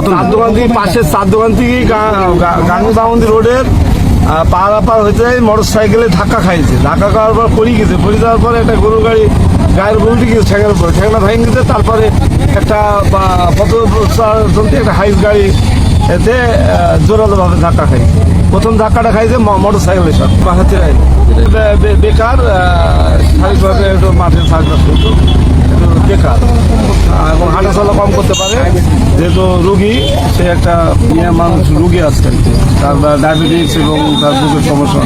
দোকান থেকে পাশের চার দোকান থেকে গাঙ্গি বামন্দি রোডের আহ, পার পার হইতে মোটর সাইকেলে ধাক্কা খাইছে। ধাক্কা খাওয়ার পর পড়ে গেছে। পড়ে যাওয়ার পরে একটা গরু গাড়ি গায়ের উল্টে গেছে ঠেঙের উপরে। ঠেঙনা ভেঙে গেছে তারপরে একটা বা, পথ চলতে একটা হাইস গাড়ি এতে জোরালোভাবে ধাক্কা খাই প্রথম ধাক্কাটা খাইছে মোটর সাইকেলের সাথে বাহাতে বেকার আহ, শারীরিকভাবে একটু মাঠে বেকার আহ, এবং হাঁটা চলা কম করতে পারে যেহেতু রুগী, সে একটা মানুষ রুগী কি। তার ডায়াবেটিস এবং তার বুকের সমস্যা